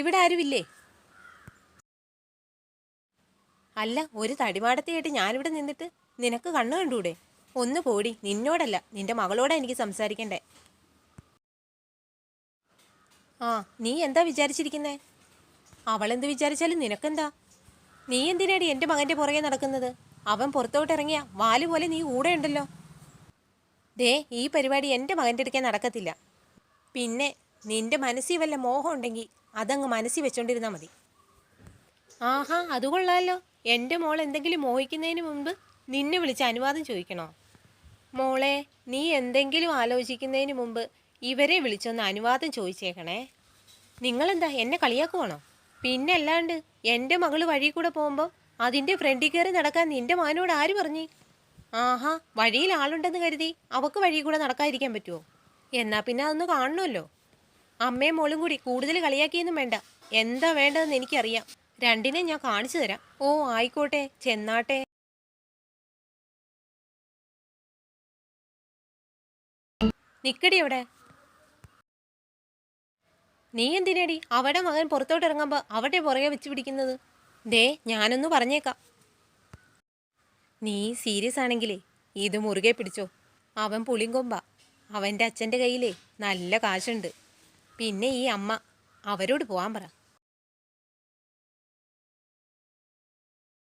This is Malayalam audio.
ഇവിടെ ആരുമില്ലേ? അല്ല ഒരു തടിമാടത്തെയായിട്ട് ഞാനിവിടെ നിന്നിട്ട് നിനക്ക് കണ്ണു കണ്ടൂടെ? ഒന്ന് പോടി നിന്നോടല്ല നിന്റെ മകളോടാ എനിക്ക് സംസാരിക്കണ്ടേ. ആ നീ എന്താ വിചാരിച്ചിരിക്കുന്നേ? അവളെന്ത് വിചാരിച്ചാലും നിനക്കെന്താ? നീ എന്തിനാടി എന്റെ മകന്റെ പുറകെ നടക്കുന്നത്? അവൻ പുറത്തോട്ട് ഇറങ്ങിയ വാൽ പോലെ നീ കൂടെ ഉണ്ടല്ലോ. ദേ ഈ പരിപാടി എന്റെ മകന്റെ അടുക്കേ നടക്കത്തില്ല. പിന്നെ നിന്റെ മനസ്സിൽ വല്ല മോഹം ഉണ്ടെങ്കിൽ അതങ്ങ് മനസ്സിൽ വെച്ചോണ്ടിരുന്നാൽ മതി. ആഹാ അത് കൊള്ളാലോ. എന്റെ മോൾ എന്തെങ്കിലും മോഹിക്കുന്നതിന് മുമ്പ് നിന്നെ വിളിച്ച് അനുവാദം ചോദിക്കണോ? മോളെ നീ എന്തെങ്കിലും ആലോചിക്കുന്നതിന് മുമ്പ് ഇവരെ വിളിച്ചൊന്ന് അനുവാദം ചോദിച്ചേക്കണേ. നിങ്ങളെന്താ എന്നെ കളിയാക്കുവാണോ? പിന്നെ അല്ലാണ്ട് എന്റെ മകൾ വഴി കൂടെ പോകുമ്പോൾ അതിന്റെ ഫ്രണ്ടിൽ കയറി നടക്കാൻ നിന്റെ മകനോട് ആര് പറഞ്ഞു? ആഹാ വഴിയിൽ ആളുണ്ടെന്ന് കരുതി അവക്ക് വഴി കൂടെ നടക്കാതിരിക്കാൻ പറ്റുമോ എന്നാൽ പിന്നെ അതൊന്ന് കാണണമല്ലോ. അമ്മയും മോളും കൂടി കൂടുതൽ കളിയാക്കിയൊന്നും വേണ്ട. എന്താ വേണ്ടതെന്ന് എനിക്കറിയാം. രണ്ടിനെ ഞാൻ കാണിച്ചു തരാം. ഓ ആയിക്കോട്ടെ ചെന്നാട്ടെ. നിക്കടി അവിടെ. നീ എന്തിനടി? അവിടെ മകൻ പുറത്തോട്ട് ഇറങ്ങുമ്പോ അവിടെ പുറകെ വെച്ച് പിടിക്കുന്നത്. ദേ ഞാനൊന്ന് പറഞ്ഞേക്കാം. നീ സീരിയസ് ആണെങ്കിലേ ഇത് മുറുകെ പിടിച്ചോ. അവൻ പുളിങ്കൊമ്പ. അവന്റെ അച്ഛന്റെ കയ്യിലേ നല്ല കാശുണ്ട്. പിന്നെ ഈ അമ്മ അവരോട് പോകാൻ പറ.